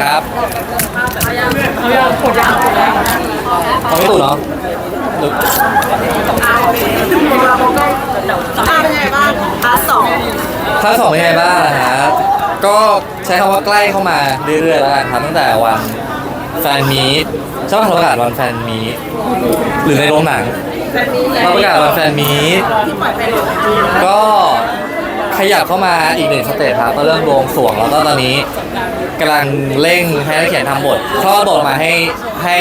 ครับเอายังเอยังกดยังแล้วฟังไม่ถูกเนาะหรืออ่าเป็นไงบ้างพาร์ทสองภาคสองเป็นไงบ้างนะครับ ก็ใช้คำว่าใกล้เข้ามาเรื่อยๆแล้วกันครับตั้งแต่วันแฟนมีตช่ป่ะเราประกาศวันแฟนมีตหรือในโรงหนัง แบบนี้เราประกาศวันแฟนมีตที่ปล่อยไปหมดก็ ขยับเข้ามาอีกหนึ่งสเตจครับก็เริ่มบวงสรวงแล้วก็ตอนนี้กำลังเร่งให้นักเขียนทำบทคลอดบทมาให้ให้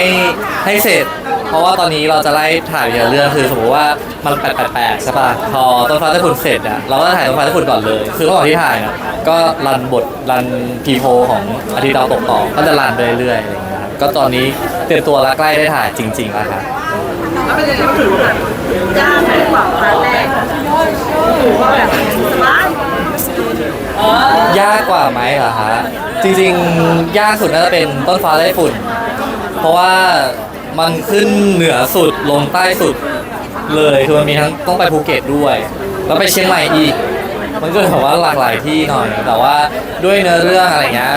ให้เสร็จ เพราะว่าตอนนี้เราจะไล่ถ่ายอย่างเรื่องคือสมมติว่ามันแปดแปดแปดใช่ป่ะพอต้นฟ้าใต้ฝุ่นเสร็จอะเราก็ถ่ายต้นฟ้าใต้ฝุ่นก่อนเลย คือระหว่างที่ถ่ายอะก็รันบทรันพีโพของอาทิตย์ดาวตกต่อก็จะรันไปเรื่อยๆอะไรอย่างเงี้ยครับก็ตอนนี้เตรียมตัวแล้วใกล้ได้ถ่ายจริงๆแล้วครับแล้วเป็นยังไงบ้างถือว่าแบบยากไหมกว่าพาร์ทแรกถือว่าแบบสบาย ยากกว่าไหมเหรอฮะจริงๆ ยากสุดน่าจะเป็นต้นฟ้าไต้ฝุ่น เพราะว่ามันขึ้นเหนือสุดลงใต้สุดเลยคือมันมีทั้งต้องไปภูเก็ตด้วย แล้วไปเชียงใหม่อีก มันก็แบบว่าหลากหลายที่หน่อย แต่ว่าด้วยเนื้อเรื่องอะไรเงี้ย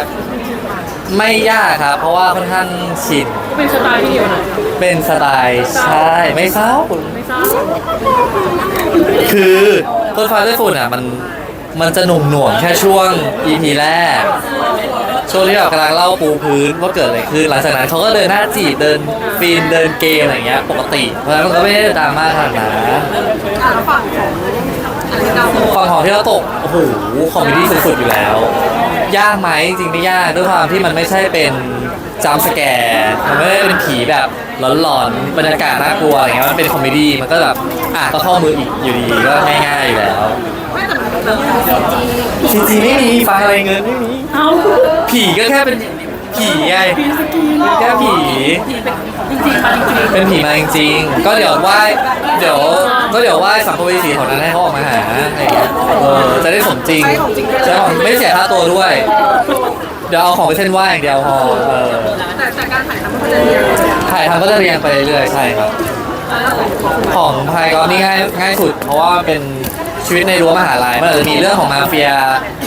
ไม่ยากครับเพราะว่าค่อนข้างชินก็เป็นสไตล์ที่เดียวนะเป็นสไตล์ใช่ไม่เศร้าไม่ทราบคือต้นฟ้าไต้ฝุ่นอะมัน มันจะหนุ่มหน่วงแค่ช่วง EP แรก ช่วงที่แบบกำลังเล่าปูพื้นว่าเกิดอะไรขึ้น หลังจากนั้นเขาก็เดินหน้าจีบเดินฟีนเดินเกมอะไรอย่างเงี้ย ปกติ เพราะฉะนั้นมันก็ไม่ได้ดราม่าขนาดนั้นอะแล้วฝั่งของอันนี้เราฝั่งของที่เราตก โอ้โหคอมเมดี้สุดๆอยู่แล้ว ยากไหมจริงๆไม่ยากด้วยความที่มันไม่ใช่เป็นจามสแกร์มันไม่ได้เป็นผีแบบหลอนๆบรรยากาศน่ากลัวอะไรเงี้ยมันเป็นคอมเมดี้มันก็แบบอะก็เข้ามืออีกอยู่ดีก็ง่ายๆอยู่แล้วไม่แต่มันแบบซีจีจริงๆไม่มีฟังอะไรเงินไม่มีเอาผีก็แค่เป็นผีไงพีสกีเป็นแค่ผี จริงๆมาจริงเป็นผีมาจริงๆ ก็เดี๋ยวไหว้เดี๋ยวก็เดี๋ยวไหว้สัมภเวสีของนั้นให้เขาออกมาหาอะไรอย่างเงี้ยเออจะได้สมจริงใช่ไม่เสียค่าตัวด้วย เดี๋ยวเอาของไปเส้นไหว้อย่างเดียวพอเออแต่แต่การถ่ายทำมันจะเรียนถ่ายทำก็จะเรียงไปเรื่อยๆใช่ครับ ของไทยก็นี่ง่ายง่ายสุด เพราะว่าเป็นชีวิตในรั้วมหาลัยมันอาจจะมีเรื่องของมาเฟีย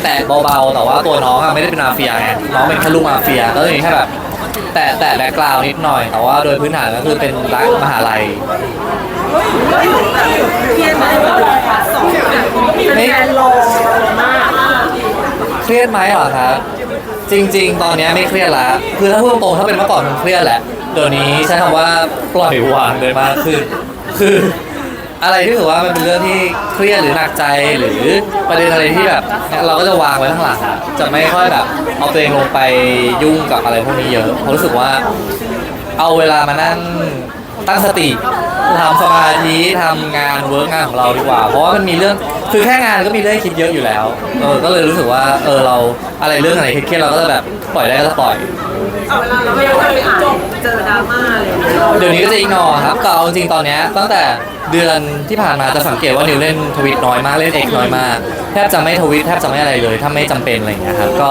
แตะเบาๆแต่ว่าตัวน้องอะไม่ได้เป็นมาเฟียไงน้องเป็นแค่ลูกมาเฟียก็จะมีแค่แบบ แตะแตะแบ็กกราวนิดหน่อย แต่ว่าโดยพื้นฐานก็คือเป็นรักมหาลัยเพียนไหมพาร์ทสองเป็นแฟนรอมากเครียดไหมเหรอครับ จริง ๆ ตอนเนี้ยไม่เครียดละคือถ้าพูดตรงๆถ้าเป็นเมื่อก่อนมันเครียดแหละเดี๋ยวนี้ใช้คำว่าปล่อยวางเลยมากขึ้นคือ อะไรที่ถือว่ามันเป็นเรื่องที่เครียดหรือหนักใจหรือประเด็นอะไรที่แบบเราก็จะวางไว้ข้างหลังอะจะไม่ค่อยแบบเอาตัวเองลงไปยุ่งกับอะไรพวกนี้เยอะเพราะรู้สึกว่า เอาเวลามานั่งตั้งสติ ทำสมาธิทำงานเวิร์กงานของเราดีกว่า เพราะว่ามันมีเรื่องคือแค่งานก็มีเรื่องให้คิดเยอะอยู่แล้วเออก็เลยรู้สึกว่าเออเราอะไรเรื่องอะไรเครียดๆเราก็จะแบบปล่อยได้ก็จะปล่อยเอาเวลาเราไม่ได้ไปอ่านเจอดราม่าเลยเดี๋ยวนี้ก็จะอีกนอครับก็เอาจริงๆตอนเนี้ยตั้งแต่เดือนที่ผ่านมาจะสังเกตว่านิวเล่นทวิตน้อยมากเล่นเอกน้อยมากแทบจะไม่ทวิตแทบจะไม่อะไรเลย ถ้าไม่จำเป็นอะไรอย่างเงี้ยครับก็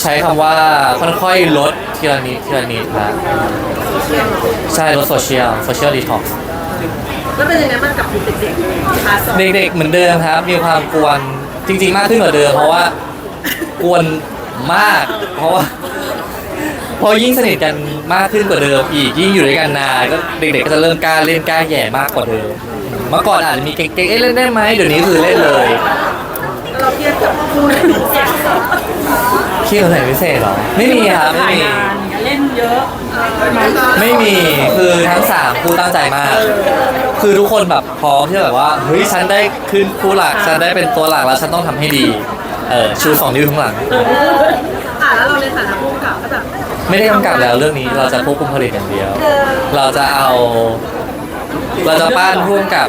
ใช้คำว่าค่อยๆลดทีละนิดทีละนิดครับ ใช่ลดโซเชียลโซเชียลดีท็อกแล้วเป็นยังไงบ้างกับเด็กๆพาร์ทสองเด็กๆเหมือนเดิมครับ มีความกวนจริง ๆ มากขึ้นกว่าเดิมเพราะว่ากวนมาก เพราะว่าพอยิ่งสนิทกันมากขึ้นกว่าเดิมอีกยิ่งอยู่ด้วยกันนานก็เด็กๆก็จะเริ่มกล้าเล่นกล้าแหย่มากกว่าเดิมเมื่อก่อนอาจจะมีเก่งๆเอ๊ะเล่นได้ไหมเดี๋ยวนี้คือเล่นเลยแล้วเราเพียนกับคู่ไหนพิเศษขี้คนไหนพิเศษเหรอไม่มีครับไม่มี เล่นเยอะไม่มีคือทั้งสามคู่ตั้งใจมาก คือทุกคนแบบพร้อมที่จะแบบว่าเฮ้ยฉันได้ขึ้นคู่หลักฉันได้เป็นตัวหลักแล้วฉันต้องทำให้ดี เออชูสองนิ้วข้างหลัง อะแล้วเราในฐานะผู้กำกับก็แบบไม่ได้กำกับแล้วเรื่องนี้เราจะควบคุมผลิตอย่างเดียว เราจะเอา เราจะปั้นพุ่มกับ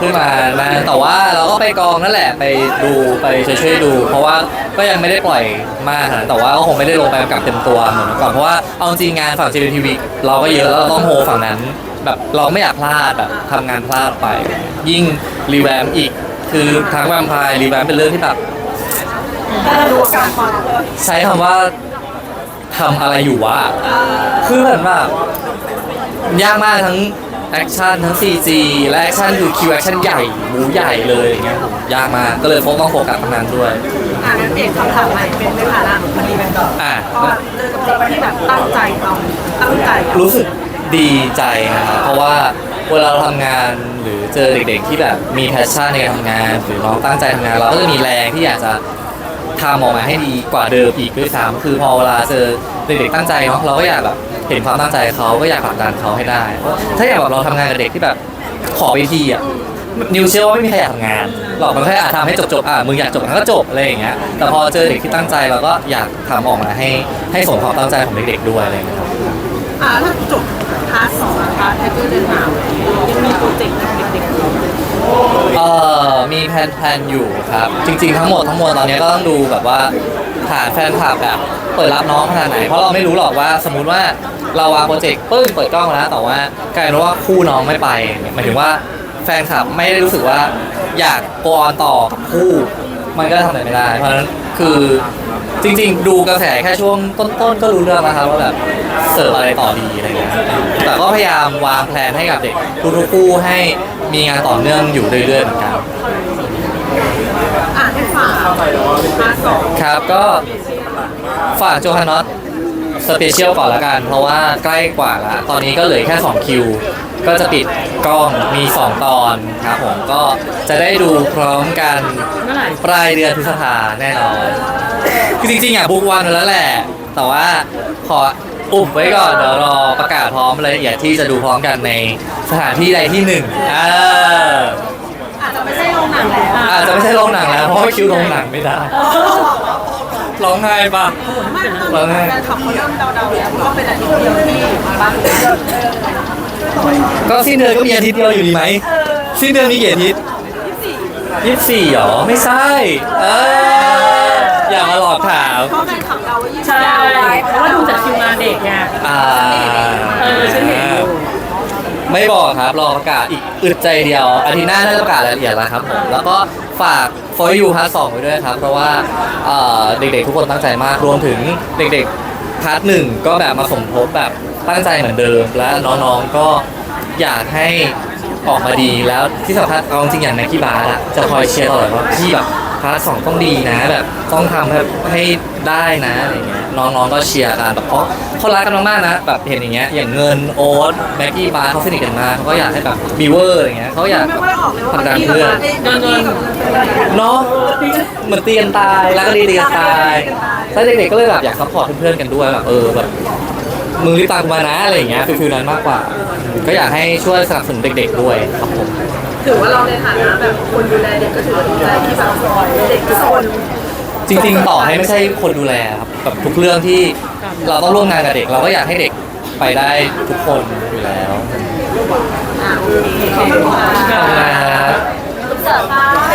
ขึ้นมานะแต่ว่าเราก็ไปกองนั่นแหละไปดูไปช่วยๆดู เพราะว่าก็ยังไม่ได้ปล่อยมากนะแต่ว่าก็คงไม่ได้ลงไปกำกับเต็มตัวเหมือนเมื่อก่อนเพราะว่าเอาจริงงานฝั่ง JTV เราก็เยอะแล้วเราต้องโฮฝั่งนั้น แบบเราไม่อยากพลาดแบบทำงานพลาดไป ยิ่งรีแวมอีก คือทั้งแวมไพร์รีแวมเป็นเรื่องที่แบบดูการใช้คำว่าทำอะไรอยู่วะคือเหมือนแบบยากมากทั้ง แอคชั่นทั้ง CG และแอคชั่นคือคิวแอคชั่นใหญ่หมูใหญ่เลยอย่างเงี้ยผมยากมากก็เลยโฟกต้องโฟกัสตรงนั้นด้วย อ่างั้นเอกคำถามใหม่เป็นในฐานะคนดีเป็นก่อนอะพอเจอกับเด็กที่แบบตั้งใจทำตั้งใจรู้สึกดีใจนะครับเพราะว่าเวลาเราทำงานหรือเจอเด็กๆที่แบบมีแพชชั่นในการทำงาน หรือน้องตั้งใจทำงาน เราก็จะมีแรงที่อยากจะ ทำออกมาให้ดีกว่าเดิมอีกด้วยซ้ำคือพอเวลาเจอเด็กๆตั้งใจเนาะเราก็อยากแบบเห็นความตั้งใจเขาก็อยากผลักดันเขาให้ได้เพราะถ้าอย่างแบบเราทำงานกับเด็กที่แบบขอไปทีอะนิวเชื่อว่าไม่มีใครอยากทำงานหรอกมันแค่อาจทำให้จบๆอะมึงอยากจบมันก็จบอะไรอย่างเงี้ยแต่พอเจอเด็กที่ตั้งใจเราก็อยากทำออกมาให้ให้สมความตั้งใจของเด็กๆด้วยอะไรอย่างเงี้ยครับ อ่าถ้าจบพาร์ทสองพาร์ทไทเกอร์เดินหนาวยังมีโปรเจกต์กับเด็กๆอยู่ เอ่อ มีแพลนๆอยู่ครับ จริง ๆ ทั้งหมดทั้งมวลตอนนี้ก็ต้องดูแบบว่าฐานแฟนคลับแบบเปิดรับน้องขนาดไหน เพราะเราไม่รู้หรอกว่าสมมุติว่าเราวางโปรเจกต์ปึ้งเปิดกล้องแล้วแต่ว่ากลายเป็นว่าคู่น้องไม่ไปหมายถึงว่าแฟนคลับไม่ได้รู้สึกว่าอยากโกออนต่อกับคู่ มันก็ทำอะไรไม่ได้ เพราะฉะนั้นคือจริง ๆ ดูกระแสแค่ช่วงต้นๆก็รู้เรื่องแล้วครับว่าแบบเสิร์ฟอะไรต่อดีอะไรเงี้ยแต่ก็พยายามวางแผนให้กับเด็กทุกๆคู่ให้มีงานต่อเนื่องอยู่เรื่อยๆเหมือนกัน อ่าให้ฝากพาร์ทสอง ครับก็ฝากโจฮานอตสเปเชียลก่อนละกัน เพราะว่าใกล้กว่าละตอนนี้ก็เหลือแค่ 2 คิว ก็จะปิดกล้องมี 2 ตอนครับผมก็จะได้ดูพร้อมกันปลายเดือนพฤษภาแน่นอนคือจริงๆอะบุกวันแล้วแหละ แต่ว่าขออุบไว้ก่อนเดี๋ยวรอประกาศพร้อมรายละเอียดที่จะดูพร้อมกันในสถานที่ใดที่หนึ่งอออา คิวโรงหนังไม่ได้ ร้องไห้ปะไม่ตอนนี้แฟนคลับเขาเริ่มเดาๆแล้วว่าเป็นอาทิตย์เดียวที่บ้านก็สิ้นเดือนก็มีอาทิตย์เดียวอยู่ดีไหมสิ้นเดือนมีกี่อาทิตย์ยี่สิบสี่หรอ ไม่ใช่ เอออย่ามาหลอกถามเพราะแฟนคลับเราว่ายี่สิบใช่เพราะว่าดูจากคิวงานเด็กไงอ่าเออฉันเห็นอยู่ ไม่บอกครับรอประกาศอีกอึดใจเดียวอาทิตย์หน้าน่าจะประกาศรายละเอียดแล้วครับผมแล้วก็ฝาก for you พาร์ทสองไว้ด้วยครับ เพราะว่าเอ่อเด็กๆทุกคนตั้งใจมากรวมถึงเด็กๆพาร์ทหนึ่งก็แบบมาสมทบแบบตั้งใจเหมือนเดิม และน้องๆก็อยากให้ออกมาดีแล้วที่สำคัญเอาจริงๆอย่างในที่บาร์จะคอยเชียร์ตลอดว่าพี่แบบพาร์ทสองต้องดีนะแบบต้องทำให้ให้ได้นะอะไรเงี้ย น้องๆก็เชียร์กันแบบเพราะเขารักกันมากๆนะแบบเห็นอย่างเงี้ยอย่างเงินโอ๊ตแม็กกี้บาร์เขาสนิทกันมากเขาก็อยากให้แบบบีเวอร์อะไรเงี้ยเขาอยากไม่ค่อยออกเลยว่าผลักเมื่ดัอนกี้กับเพื่อนเมื่อกี้กับเนาะเหมือนเตียนตายแล้วก็ดีเตียนตายแล้วเด็กๆก็เลยแบบอยากซัพพอร์ตเพื่อนๆกันด้วยแบบเออแบบมึงรีบตามกูมานะอะไรอย่างเงี้ยฟิลๆนั้นมากกว่า ก็อยากให้ช่วยสนับสนุนเด็กๆด้วยครับผม ถือว่าเราในฐานะแบบคนดูแลเด็กก็ถือว่าดีใจที่แบบเด็กทุกคน จริงๆ ต่อให้ไม่ใช่คนดูแลครับแบบทุกเรื่องที่เราต้องร่วมงานกับเด็ก เราก็อยากให้เด็กไปได้ทุกคนอยู่แล้วขอบคุณค่กเสือค่